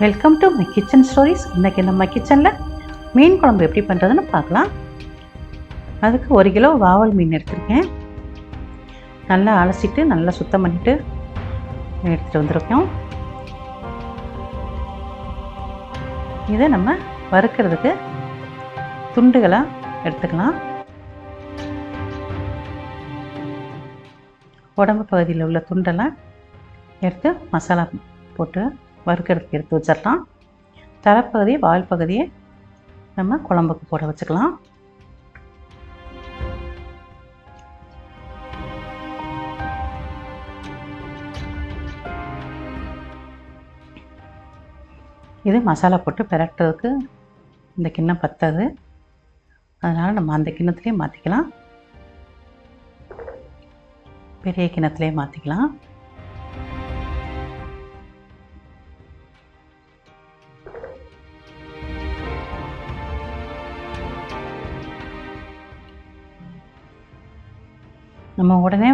Welcome to my kitchen stories இன்றைக்கி நம்ம கிச்சனில் மீன் குழம்பு எப்படி பண்ணுறதுன்னு பார்க்கலாம். அதுக்கு ஒரு கிலோ வாவல் மீன் எடுத்திருக்கேன். நல்லா அலசிட்டு நல்லா சுத்தம் பண்ணிவிட்டு எடுத்துகிட்டு வந்திருக்கோம். இதை நம்ம வறுக்கிறதுக்கு துண்டுகளாக எடுத்துக்கலாம். உடம்பு பகுதியில் உள்ள துண்டெல்லாம் எடுத்து மசாலா போட்டு வறுக்கிறதுக்கு எடுத்து வச்சிடலாம் தரப்பகுதி வால் பகுதியை நம்ம குழம்புக்கு போட வச்சுக்கலாம். இது மசாலா போட்டு பிரட்டுறதுக்கு இந்த கிண்ணம் பத்தாது. அதனால் நம்ம அந்த கிண்ணத்துலேயே மாற்றிக்கலாம் பெரிய கிண்ணத்துலேயே மாற்றிக்கலாம் நம்ம உடனே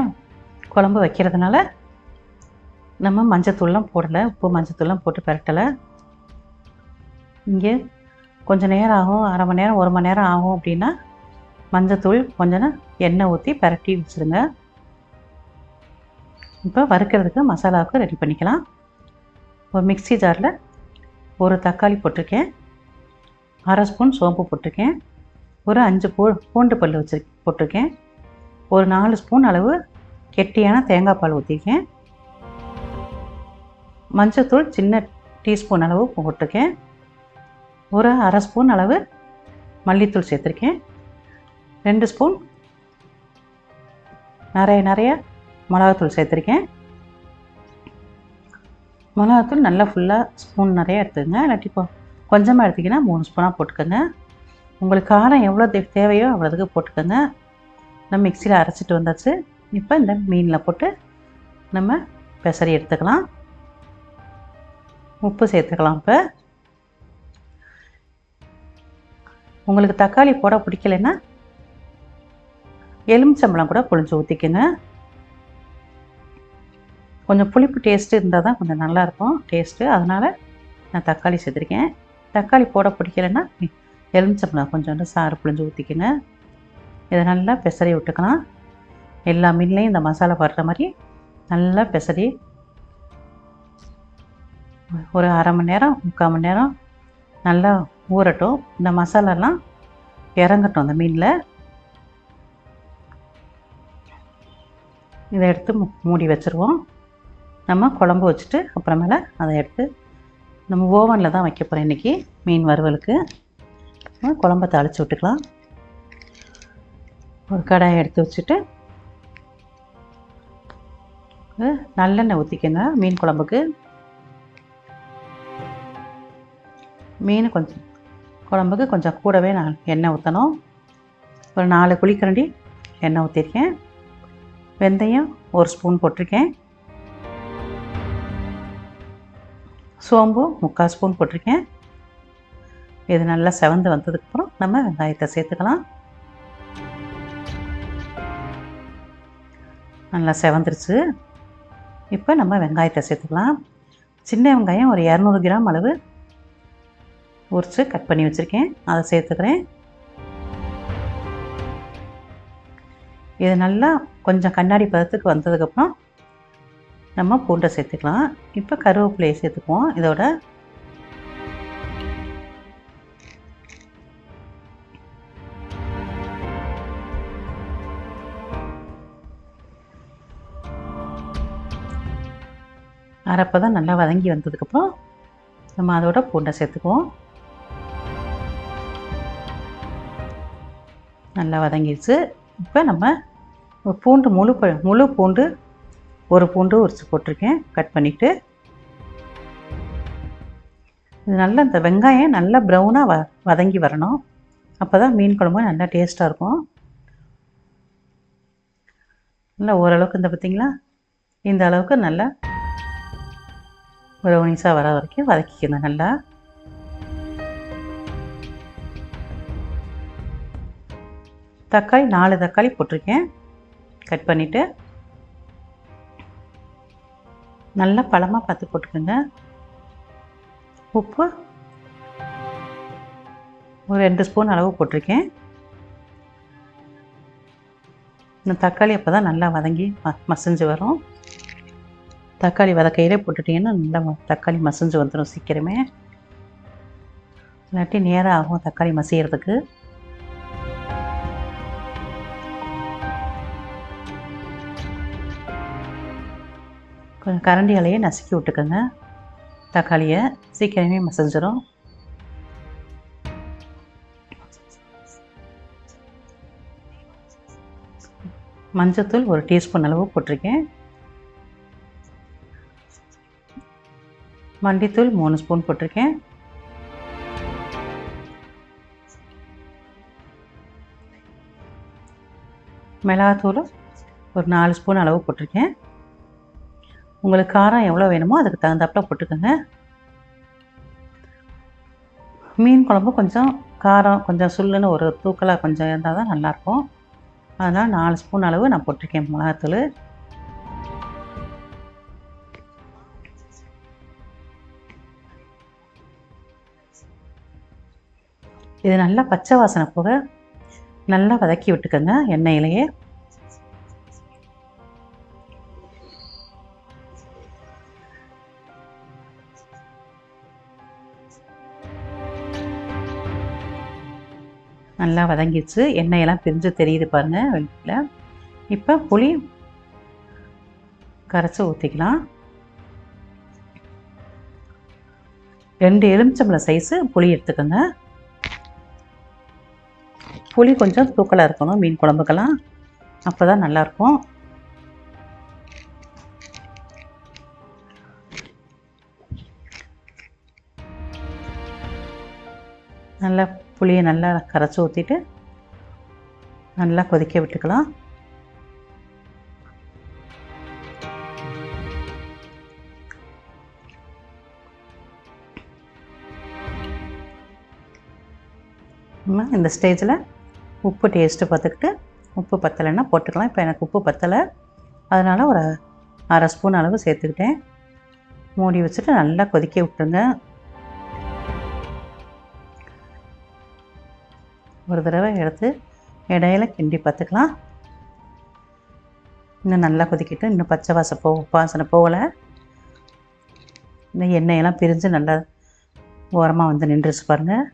குழம்பு வைக்கிறதுனால நம்ம மஞ்சத்தூள்லாம் போடலை உப்பு மஞ்சத்தூள்லாம் போட்டு பரட்டலை. இங்கே கொஞ்சம் நேரம் ஆகும் அரை மணி நேரம் ஒரு மணி நேரம் ஆகும் அப்படின்னா மஞ்சத்தூள் கொஞ்சம் எண்ணெய் ஊற்றி பரட்டி வச்சுருங்க. இப்போ வறுக்கிறதுக்கு மசாலாவுக்கு ரெடி பண்ணிக்கலாம். ஒரு மிக்ஸி ஜாரில் ஒரு தக்காளி போட்டிருக்கேன். அரை ஸ்பூன் சோம்பு போட்டிருக்கேன். ஒரு அஞ்சு பூ பூண்டு பல் வச்சு போட்டிருக்கேன். ஒரு நாலு ஸ்பூன் அளவு கெட்டியான தேங்காய் பால் ஊற்றிருக்கேன் மஞ்சத்தூள் சின்ன டீஸ்பூன் அளவு போட்டிருக்கேன். ஒரு அரை ஸ்பூன் அளவு மல்லித்தூள் சேர்த்துருக்கேன். ரெண்டு ஸ்பூன் நிறைய நிறைய மிளகாத்தூள் சேர்த்துருக்கேன். மிளகாத்தூள் நல்லா ஃபுல்லாக ஸ்பூன் நிறைய எடுத்துக்கோங்க. இல்லாட்டி இப்போ கொஞ்சமாக எடுத்திங்கன்னா மூணு ஸ்பூனாக போட்டுக்கோங்க. உங்களுக்கு காரம் எவ்வளோ தே- தேவையோ அவ்வளோதுக்கு போட்டுக்கோங்க. நம்ம மிக்சியில் அரைச்சிட்டு வந்தாச்சு. இப்போ இந்த மீனில் போட்டு நம்ம பெசரி எடுத்துக்கலாம். உப்பு சேர்த்துக்கலாம் இப்போ. உங்களுக்கு தக்காளி போட பிடிக்கலைன்னா எலுமிச்சம்பழம் கூட புளிஞ்சு ஊற்றிக்கோங்க கொஞ்சம் புளிப்பு டேஸ்ட்டு இருந்தால் தான் கொஞ்சம் நல்லாயிருக்கும் டேஸ்ட்டு அதனால் நான் தக்காளி சேர்த்துருக்கேன். தக்காளி போட பிடிக்கலைன்னா எலுமிச்சம்பழம் கொஞ்சோண்டு சாறு புளிஞ்சு ஊற்றிக்கோங்க இதை நல்லா பெசரி விட்டுக்கலாம். எல்லா மீன்லேயும் இந்த மசாலா படுற மாதிரி நல்லா பெசரி ஒரு அரை மணி நேரம் முக்கால் மணி நேரம் நல்லா ஊறட்டும். இந்த மசாலாலாம் இறங்கட்டும் அந்த மீனில். இதை எடுத்து மூடி வச்சுருவோம். நம்ம குழம்பு வச்சுட்டு அப்புறமேல அதை எடுத்து நம்ம ஓவனில் தான் வைக்க போகிறோம் இன்றைக்கி மீன் வறுவலுக்கு. நம்ம குழம்ப தாளித்து விட்டுக்கலாம். ஒரு கடாயை எடுத்து வச்சுட்டு நல்லெண்ணெய் ஊற்றிக்கோங்க மீன் குழம்புக்கு. மீன் கொஞ்சம் குழம்புக்கு கொஞ்சம் கூடவே நான் எண்ணெய் ஊற்றணும் ஒரு நாலு குழிக்கரண்டி எண்ணெய் ஊற்றிருக்கேன் வெந்தயம் ஒரு ஸ்பூன் போட்டிருக்கேன். சோம்பு முக்கால் ஸ்பூன் போட்டிருக்கேன். இது நல்லா செவந்து வந்ததுக்கப்புறம் நம்ம வெங்காயத்தை சேர்த்துக்கலாம். நல்லா செவந்துருச்சு. இப்போ நம்ம வெங்காயத்தை சேர்த்துக்கலாம். சின்ன வெங்காயம் ஒரு இரநூறு கிராம் அளவு உரித்து கட் பண்ணி வச்சுருக்கேன். அதை சேர்த்துக்கிறேன். இது நல்லா கொஞ்சம் கண்ணாடி பதத்துக்கு வந்ததுக்கப்புறம் நம்ம பூண்டை சேர்த்துக்கலாம். இப்போ கருவேப்பிலையை சேர்த்துக்குவோம். இதோட அரைப்பை தான் நல்லா வதங்கி வந்ததுக்கப்புறம் நம்ம அதோட பூண்டை சேர்த்துக்குவோம். நல்லா வதங்கிடுச்சு இப்போ நம்ம பூண்டு முழு ப- முழு பூண்டு ஒரு பூண்டு உரிச்சு போட்டிருக்கேன். கட் பண்ணிவிட்டு இது நல்லா இந்த வெங்காயம் நல்லா ப்ரௌனாக வ வதங்கி வரணும். அப்போ தான் மீன் குழம்பு நல்லா டேஸ்ட்டாக இருக்கும். நல்லா ஓரளவுக்கு இந்த பார்த்தீங்களா? இந்த அளவுக்கு நல்லா ப்ரௌனிஸாக வர வரைக்கும் வதக்கிக்கணும் நல்லா தக்காளி நாலு தக்காளி போட்டிருக்கேன் கட் பண்ணிவிட்டு நல்லா பழமாக பார்த்து போட்டுக்கோங்க உப்பு ஒரு ரெண்டு ஸ்பூன் அளவு போட்டிருக்கேன் இந்த தக்காளி அப்போ தான் நல்லா வதங்கி ம மசிஞ்சு வரும் தக்காளி வதக்கையிலே போட்டுட்டிங்கன்னா நல்லா தக்காளி மசிஞ்சு வந்துடும் சீக்கிரமே. இல்லாட்டி நேரம் ஆகும் தக்காளி மசியறதுக்கு. கொஞ்சம் கரண்டி இலையை நசுக்கி விட்டுக்கோங்க. தக்காளியை சீக்கிரமே மசிஞ்சிடும் மஞ்சத்தூள் ஒரு டீஸ்பூன் அளவு போட்டிருக்கேன். மண்டித்தூள் மூணு ஸ்பூன் போட்டிருக்கேன். மிளகாத்தூள் ஒரு நாலு ஸ்பூன் அளவு போட்டிருக்கேன். உங்களுக்கு காரம் எவ்வளோ வேணுமோ அதுக்கு தகுந்தாப்பில் போட்டுக்கோங்க. மீன் குழம்பு கொஞ்சம் காரம் கொஞ்சம் சுள்ளுன்னு ஒரு தூக்கலாக கொஞ்சம் இருந்தால் தான் நல்லாயிருக்கும். அதனால் நாலு ஸ்பூன் அளவு நான் போட்டிருக்கேன் மிளகாத்தூள். இது நல்லா பச்சை வாசனை போக நல்லா வதக்கி விட்டுக்கோங்க எண்ணெயிலேயே. நல்லா வதங்கிடுச்சு. எண்ணெயெல்லாம் பிரிஞ்சு தெரியுது பாருங்கள் வெளியில் இப்போ புளி கரைச்சி ஊற்றிக்கலாம் ரெண்டு எலுமிச்சம்பழம் சைஸு புளி எடுத்துக்கோங்க. புளி கொஞ்சம் தூக்கலாக இருக்கணும் மீன் குழம்புக்கெல்லாம். அப்போ தான் நல்லாயிருக்கும். நல்லா புளியை நல்லா கரைச்சி ஊற்றிட்டு நல்லா கொதிக்க விட்டுக்கலாம். இந்த ஸ்டேஜில் உப்பு டேஸ்ட்டு பார்த்துக்கிட்டு உப்பு பத்தலைன்னா போட்டுக்கலாம். இப்போ எனக்கு உப்பு பத்தலை. அதனால் ஒரு அரை ஸ்பூன் அளவு சேர்த்துக்கிட்டேன். மூடி வச்சுட்டு நல்லா கொதிக்க விட்டுருங்க. ஒரு தடவை எடுத்து இடையில கிண்டி பார்த்துக்கலாம். இன்னும் நல்லா கொதிக்கிட்டு இன்னும் பச்சை வாசம் போ வாசனை போகலை. இந்த எண்ணெயெல்லாம் பிரிஞ்சு நல்லா ஓரமாக வந்து நின்றுச்சு பாருங்கள்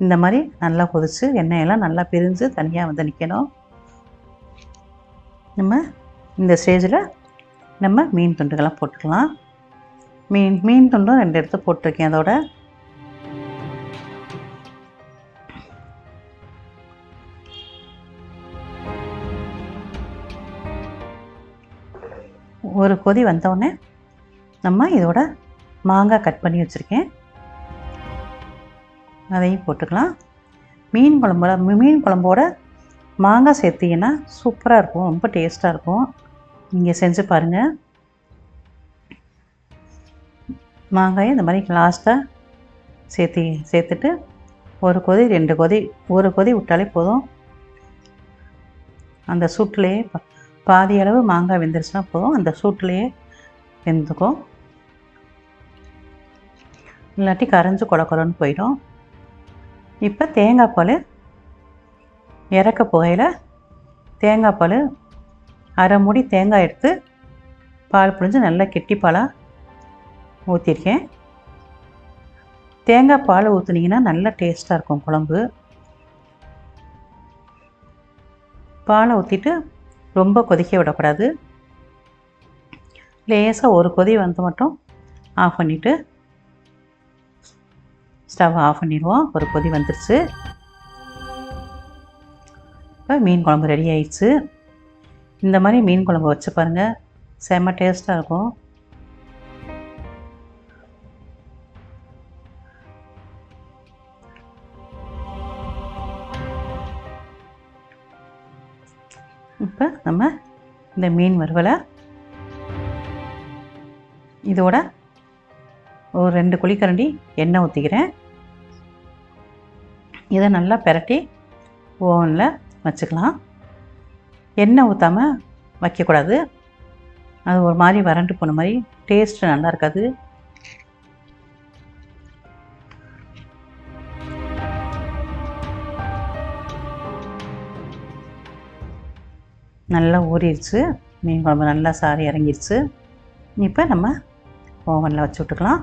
இந்த மாதிரி நல்லா கொதிச்சு எண்ணெயெல்லாம் நல்லா பிரிஞ்சு தனியாக வந்து நிற்கணும் நம்ம இந்த ஸ்டேஜில் நம்ம மீன் துண்டுகள்லாம் போட்டுக்கலாம். மீன் மீன் துண்டும் ரெண்டு எடுத்து போட்டிருக்கேன் அதோட. ஒரு கொதி வந்தோடனே நம்ம இதோட மாங்காய் கட் பண்ணி வச்சுருக்கேன். அதையும் போட்டுக்கலாம். மீன் குழம்போட மீன் குழம்போட மாங்காய் சேர்த்தீங்கன்னா சூப்பராக இருக்கும். ரொம்ப டேஸ்ட்டாக இருக்கும். நீங்கள் செஞ்சு பாருங்கள் மாங்காயை இந்த மாதிரி லாஸ்ட்டாக சேர்த்தி சேர்த்துட்டு ஒரு கொதி ரெண்டு கொதி ஒரு கொதி விட்டாலே போதும். அந்த சூட்டிலேயே பாதி அளவு மாங்காய் வெந்துருச்சுன்னா போதும். அந்த சூட்டிலேயே வெந்துக்கும். இல்லாட்டி கரைஞ்சு கொட கொடன்னு போயிடும். இப்போ தேங்காய் பால் இறக்க புகையில் தேங்காய் பால் அரை மூடி தேங்காய் எடுத்து பால் புழிஞ்சு நல்லா கெட்டி பாலாக ஊற்றிருக்கேன் தேங்காய் பால் ஊற்றுனீங்கன்னா நல்லா டேஸ்ட்டாக இருக்கும் குழம்பு. பாலை ஊற்றிட்டு ரொம்ப கொதிக்க விடக்கூடாது. லேசாக ஒரு கொதி வந்து மட்டும் ஆஃப் பண்ணிவிட்டு ஸ்டவ் ஆஃப் பண்ணிடுவோம். ஒரு கொதி வந்துருச்சு. இப்போ மீன் குழம்பு ரெடி ஆயிடுச்சு. இந்த மாதிரி மீன் குழம்பு வச்சு பாருங்கள் செம்ம டேஸ்ட்டாக இருக்கும். இப்போ நம்ம இந்த மீன் வறுவலை இதோட ஒரு ரெண்டு குழிக்கரண்டி எண்ணெய் ஊற்றிக்கிறேன் இதை நல்லா பெரட்டி ஓவனில் வச்சுக்கலாம். எண்ணெய் ஊற்றாமல் வைக்கக்கூடாது. அது ஒரு மாதிரி வறண்டு போன மாதிரி டேஸ்ட்டு நல்லா இருக்காது. நல்லா ஊறிடுச்சு. மீன் குழம்பு நல்லா சாரி இறங்கிடுச்சு. இப்போ நம்ம ஓவனில் வச்சு விட்டுக்கலாம்.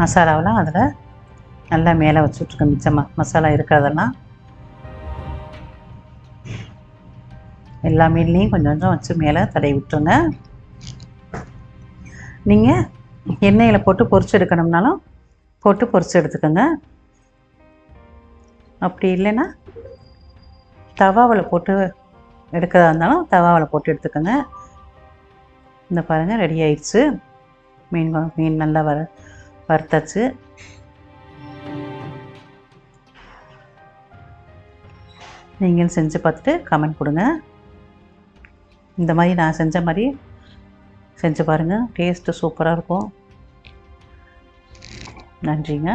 மசாலாவெலாம் அதில் நல்லா மேலே வச்சுட்ருக்கேன் மிச்சமாக மசாலா இருக்கிறதெல்லாம். எல்லா மீன்லேயும் கொஞ்சம் கொஞ்சம் வச்சு மேலே தடவி விட்டுருங்க. நீங்கள் எண்ணெயில் போட்டு பொரிச்சு எடுக்கணும்னாலும் போட்டு பொரிச்சு எடுத்துக்கோங்க. அப்படி இல்லைன்னா தவாவில் போட்டு எடுக்கிறதா இருந்தாலும் தவாவில் போட்டு எடுத்துக்கோங்க. இந்த பாருங்கள் ரெடி ஆயிடுச்சு. மீன் மீன் நல்லா வர வறுத்தாச்சு நீங்களும் செஞ்சு பார்த்துட்டு கமெண்ட் கொடுங்க. இந்த மாதிரி நான் செஞ்ச மாதிரி செஞ்சு பாருங்கள் டேஸ்ட்டு சூப்பராக இருக்கும். நன்றிங்க.